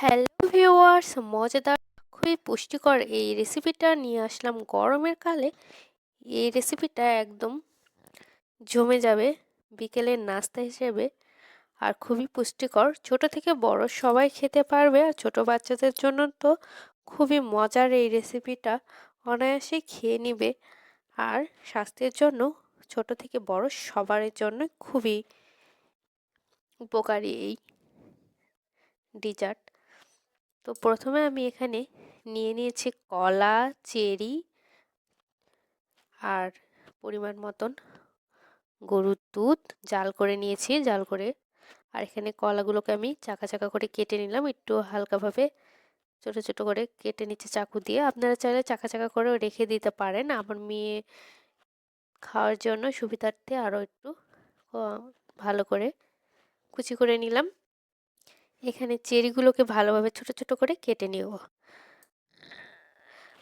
Hello viewers মজাদার, খুবই পুষ্টিকর এই রেসিপিটা নিয়ে আসলাম গরমের কালে। এই রেসিপিটা একদম জমে যাবে বিকেলের নাস্তা হিসেবে আর খুবই পুষ্টিকর। ছোট থেকে বড় সবাই খেতে পারবে আর ছোটো বাচ্চাদের জন্য তো খুবই মজার এই রেসিপিটা অনায়াসে খেয়ে নিবে আর স্বাস্থ্যের জন্য, ছোট থেকে বড় সবার জন্য খুবই উপকারী এই ডিজার্ট তো প্রথমে আমি এখানে নিয়ে নিয়েছি কলা, চেরি আর পরিমাণ মতন গরুর দুধ। জাল করে নিয়েছি, জাল করে। আর এখানে কলাগুলোকে আমি চাকা চাকা করে কেটে নিলাম। একটু হালকাভাবে ছোট ছোট করে কেটে নিচ্ছে চাকু দিয়ে। আপনারা চাইলে চাকা চাকা করেও রেখে দিতে পারেন। আমার মেয়ে খাওয়ার জন্য সুবিধার্থে আরও একটু ভালো করে কুচি করে নিলাম। এখানে চেরিগুলোকে ভালোভাবে ছোট ছোট করে কেটে নেব।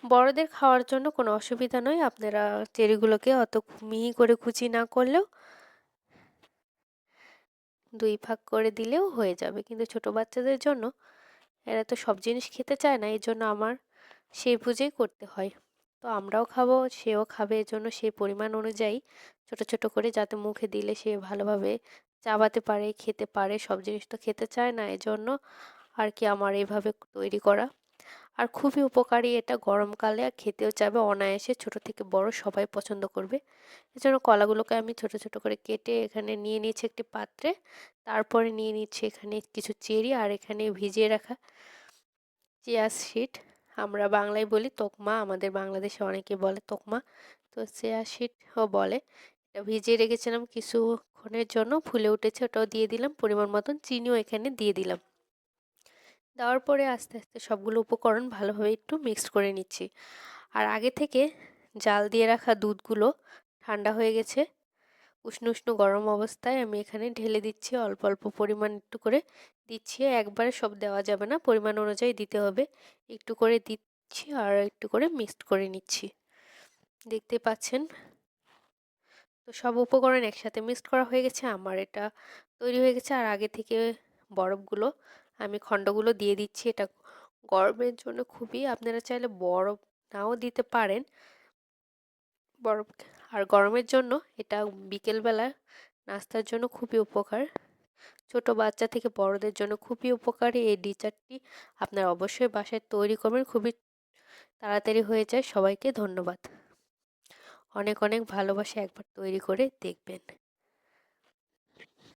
বড়দের খাওয়ার জন্য কোনো অসুবিধা নয়। আপনারা চেরিগুলোকে অত মিহি করে কুচি না করলেও দুই ভাগ করে দিলেও হয়ে যাবে। কিন্তু ছোট বাচ্চাদের জন্য এরা তো সব জিনিস খেতে চায় না এই জন্য আমার সেই বুঝেই করতে হয়। তো আমরাও খাব, সেও খাবে এর জন্য সেই পরিমাণ অনুযায়ী ছোট ছোট করে যাতে মুখে দিলে সে ভালোভাবে চাবাতে পারে, খেতে পারে, সব জিনিস তো খেতে চায় না এজন্য আর কি আমার এইভাবে তৈরি করা। আর খুবই উপকারী এটা গরমকালে, আর খেতেও চাবে অনায়াসে ছোট থেকে বড় সবাই পছন্দ করবে। এজন্য কলাগুলোকে আমি ছোট ছোট করে কেটে এখানে নিয়ে নিয়েছি একটি পাত্রে, তারপরে নিয়ে নিচ্ছি এখানে কিছু চেরি আর এখানে ভিজিয়ে রাখা চিয়া সিড। আমরা বাংলায় বলি তোকমা, আমাদের বাংলাদেশে অনেকে বলে তোকমা। তো চিয়া সিডও বলে, এটা ভিজিয়ে রেখেছিলাম কিছুক্ষণের জন্য, ফুলে উঠেছে, ওটাও দিয়ে দিলাম, পরিমাণ মতন চিনিও এখানে দিয়ে দিলাম। দেওয়ার পরে আস্তে আস্তে সবগুলো উপকরণ ভালোভাবে একটু মিক্স করে নিচ্ছি। আর আগে থেকে জাল দিয়ে রাখা দুধগুলো ঠান্ডা হয়ে গেছে। উষ্ণ উষ্ণ গরম অবস্থায় আমি এখানে ঢেলে দিচ্ছি। অল্প অল্প পরিমাণ একটু করে দিচ্ছি। একবারে সব দেওয়া যাবে না, পরিমাণ অনুযায়ী দিতে হবে। একটু করে দিচ্ছি আর একটু করে মিক্সড করে নিচ্ছি। দেখতে পাচ্ছেন? তো সব উপকরণ একসাথে মিক্সড করা হয়ে গেছে। আমার এটা তৈরি হয়ে গেছে। আর আগে থেকে বরফগুলো আমি খণ্ডগুলো দিয়ে দিচ্ছি। এটা গরমের জন্য খুবই, আপনারা চাইলে বরফ নাও দিতে পারেন। বরফ আর গরমের জন্য এটা বিকেলবেলা নাস্তার জন্য খুবই উপকার। ছোট বাচ্চা থেকে বড়দের জন্য খুবই উপকারী এই ডিচারটি আপনার অবশ্যই বাসায় তৈরি করবেন, খুবই তাড়াতাড়ি হয়ে যায়। সবাইকে ধন্যবাদ। অনেক অনেক ভালোবাসে একবার তৈরি করে দেখবেন।